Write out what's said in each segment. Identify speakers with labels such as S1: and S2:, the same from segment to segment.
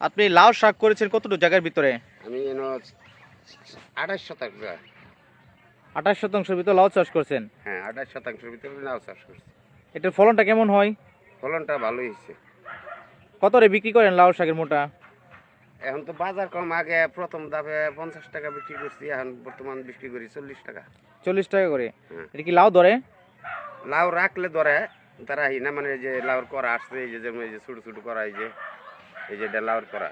S1: আপনি লাউ শাক করেছেন কতটুকু জায়গার ভিতরে?
S2: আমি যেন আঠাশ শতাংশ।
S1: আঠাশ শতাংশের ভিতরে লাউ চাষ করছেন?
S2: হ্যাঁ আঠাশ শতাংশের ভিতরে লাউ চাষ করছি।
S1: এটার ফলনটা কেমন হয়?
S2: ফলনটা ভালোই হয়েছে।
S1: কত রে বিক্রি করেন লাউ শাকের মোটা?
S2: এখন তো বাজার কম আগে প্রথম দামে পঞ্চাশ টাকা বিক্রি করছি এখন বর্তমান বিক্রি করি চল্লিশ টাকা।
S1: চল্লিশ টাকা করে।
S2: হুম।
S1: এটা কি লাউ ধরে?
S2: লাউ রাখলে ধরে তারা না মানে যে লাউর করা আসছে এই যে যেমন এই যে ছোটো ছোটো করা এই যে এই যে লাউর করা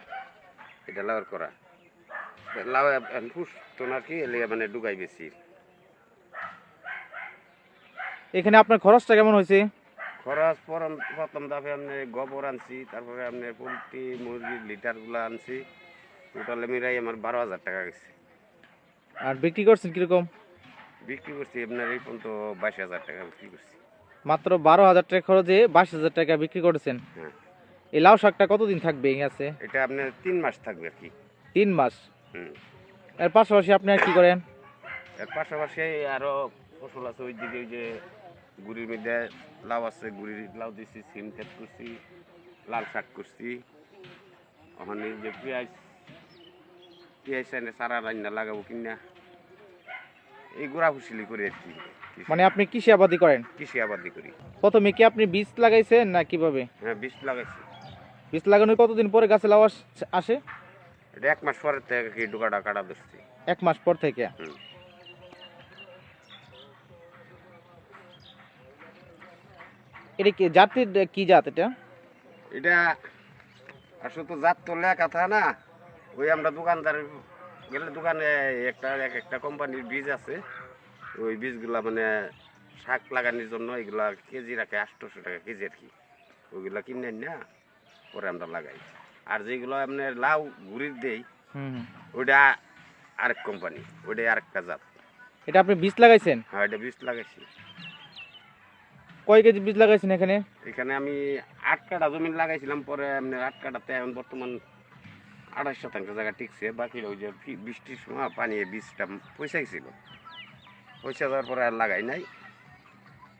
S2: এটা লাউর করা। লাউ এখন পুষতো না কি? এলিয়ে মানে ডুগাই বেশি।
S1: এখানে আপনার খরচটা কেমন হয়েছে?
S2: খরচ প্রথম আপনি গোবর আনছি তারপরে আপনি পোলট্রি মুরগির লিটারগুলো আনছি। টোটালে মিলাই আমার বারো হাজার টাকা গেছে।
S1: আর বিক্রি করছেন কীরকম?
S2: বিক্রি করছি আপনার এই পর্যন্ত বাইশ হাজার টাকা বিক্রি করছি।
S1: মাত্র বারো হাজার টাকা খরচে বাইশ হাজার টাকা বিক্রি করেছেন।
S2: হ্যাঁ।
S1: এই লাউ শাকটা কতদিন থাকবে এই আছে?
S2: এটা আপনার তিন মাস থাকবে আর কি।
S1: তিন মাস?
S2: হুম।
S1: এর পাশাপাশি আপনি আর কি করেন?
S2: এর পাশাপাশি আরও ফসল আছে ওই দিকে ওই যে গুড়ির মধ্যে লাউ আছে গুড়ির লাউ দিছি সিম ক্ষেত করছি লাল শাক করছি। ওখানে যে পেঁয়াজ পেঁয়াজ এনে সারা রান্না লাগাবো কিনা এই গোড়া ফুসিলি করি আর কি।
S1: মানে আপনি কৃষি আবাদি করেন?
S2: কৃষি আবাদি করি।
S1: প্রথমে কি আপনি বীজ লাগাইছেন না কীভাবে?
S2: হ্যাঁ বীজ লাগাইছি।
S1: বীজ লাগানোর কতদিন পরে গাছে লাউ আসে
S2: এটা এক মাস পরের থেকে কি ডোকাটা কাটা ধরছি।
S1: এক মাস পর থেকে? এটা কি জাতির কি জাত এটা?
S2: এটা আসলে তো জাত তো লেখা থাকে না। ওই আমরা দোকানদার গেলে দোকানে একটা এক একটা কোম্পানির বীজ আছে। ওই বীজগুলা মানে শাক লাগানোর জন্য এগুলা কেজি রাখে আটশোশো টাকা কেজি আর কি। ওইগুলা কিনে না। পরে আমরা লাগাই। আর যেগুলো আপনার লাউ গুড়ির দেই। ওইটা আরেক কোম্পানি ওইটা আরেকটা জাত।
S1: এটা আপনি বীজ লাগাইছেন?
S2: হ্যাঁ এটা বীজ লাগাইছি।
S1: কয় কেজি বীজ লাগাইছেন এখানে?
S2: এখানে আমি আট কাটা জমি লাগাইছিলাম পরে এমনি আট কাটাতে এখন বর্তমান আঠাশ শতাংশ জায়গা টিকছে বাকি ওই যে বৃষ্টির সময় পানি বীজটা পয়সা গেছিল। পয়সা যাওয়ার পরে আর লাগাই নাই।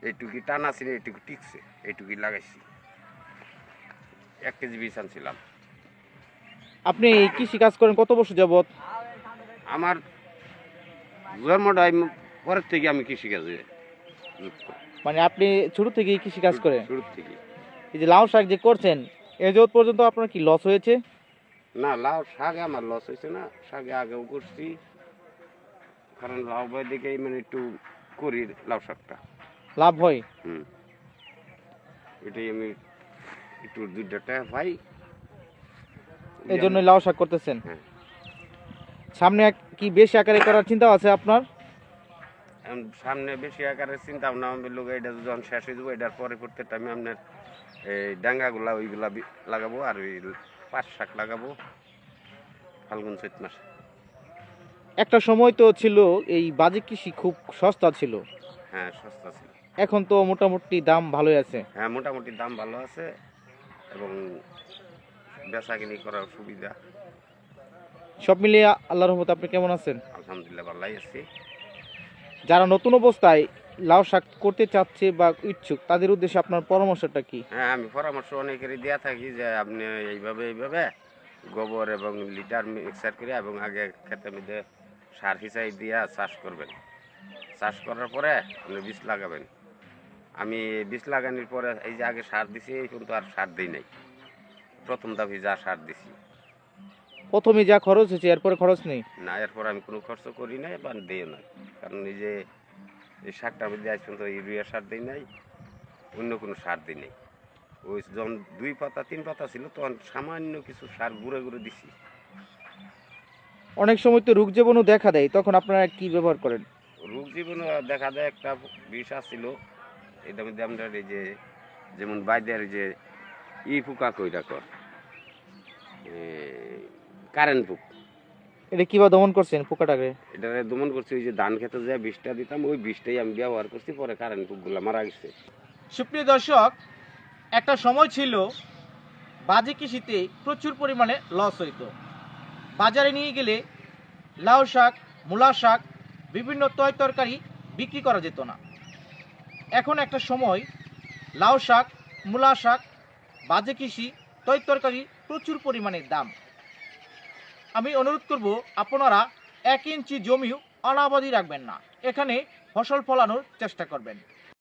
S2: এইটুকি টানা ছিল এইটুকু টিকছে এইটুকুই লাগাইছি। এক কেজি বীজ আনছিলাম।
S1: আপনি কৃষি কাজ করেন কত বছর যাবত
S2: আমার জন্মটা পরের থেকে আমি কৃষিকাজে যুক্ত।
S1: মানে আপনি ছোট থেকে কৃষি কাজ করেন?
S2: শুরুর থেকে
S1: এই যে লাউ শাক যে করছেন এ যাবত পর্যন্ত আপনার কি লস হয়েছে?
S2: না লাউ শাক আমার লস হয়েছে না শাকে আগেও করছি। কারণ লাউ বই দেখেই মানে একটু করি লাউ শাকটা।
S1: লাভ হয়?
S2: হুম। এটাই আমি একটু দুইটা টাকা পাই
S1: এই জন্য লাউ শাক করতেছেন।
S2: হ্যাঁ।
S1: সামনে কি বেশি আকারে করার চিন্তা আছে আপনার?
S2: সামনে বেশি আকারের চিন্তা ভাবনা আমি লোক এটা যখন শেষ হয়ে যাব এটার পরে করতে আমি আপনার এই ডাঙ্গাগুলা ওইগুলা লাগাবো আর ওই পাট শাক লাগাবো ফাল্গুন চৈত মাসে।
S1: একটা সময় তো ছিল এই বাজে কৃষি খুব সস্তা ছিল।
S2: হ্যাঁ সস্তা ছিল।
S1: এখন তো মোটামুটি দাম ভালোই আছে।
S2: হ্যাঁ মোটামুটি দাম ভালো আছে। এবং বেচা কিনি করার সুবিধা।
S1: সব মিলিয়ে আল্লাহর রহমতে আপনি কেমন আছেন?
S2: আলহামদুলিল্লাহ ভালোই আছি।
S1: যারা নতুন অবস্থায় লাউ শাক করতে চাচ্ছে বা ইচ্ছুক তাদের উদ্দেশ্যে আপনার পরামর্শটা কি?
S2: হ্যাঁ আমি পরামর্শ অনেকেরই দেওয়া থাকি যে আপনি এইভাবে এইভাবে গোবর এবং লিটার মিক্সার করে এবং আগে খেতে মধ্যে সার হিসাই দিয়া চাষ করবেন। চাষ করার পরে আপনি বীজ লাগাবেন। আমি বীজ লাগানোর পরে এই যে আগে সার দিছি এই কিন্তু আর সার দিই নাই। প্রথম দাবি যা সার দিছি।
S1: প্রথমে যা খরচ হয়েছে এরপরে খরচ নেই?
S2: না এরপর আমি কোনো খরচ করি নাই বা দিই না কারণ এই যে এই সারটার মধ্যে আজ পর্যন্ত ইউরিয়া সার দিই নাই অন্য কোনো সার দিই নাই। ওই যখন দুই পাতা তিন পাতা ছিল তখন সামান্য কিছু সার গুঁড়ে গুঁড়ে দিছি।
S1: অনেক সময় তো রোগ জীবাণু দেখা দেয় তখন আপনারা কি ব্যবহার করেন?
S2: রোগ জীবন দেখা দেয় একটা বিষ আসছিল এটার মধ্যে আমরা এই যে যেমন বাইদের যে ই পোকা কইরা কর কারেন্ট পোক
S1: এটা কীভাবে দমন করছেন পোকাটাকে
S2: এটা দমন করছি ওই যে ধান খেতে যে বিষটা দিতাম ওই বিষটাই আমি ব্যবহার করছি পরে কারেন্ট পোকগুলো মারা গেছে।
S1: সুপ্রিয় দর্শক একটা সময় ছিল বাজে কৃষিতে প্রচুর পরিমাণে লস হইতো। বাজারে নিয়ে গেলে লাউ শাক মূলা শাক বিভিন্ন তয় তরকারি বিক্রি করা যেত না। এখন একটা সময়। লাউ শাক, মূলা শাক, বাজে কৃষি তৈ তরকারি প্রচুর পরিমাণে দাম। আমি অনুরোধ করব, আপনারা এক ইঞ্চি জমিও অনাবাদি রাখবেন না। এখানে ফসল ফলানোর চেষ্টা করবেন।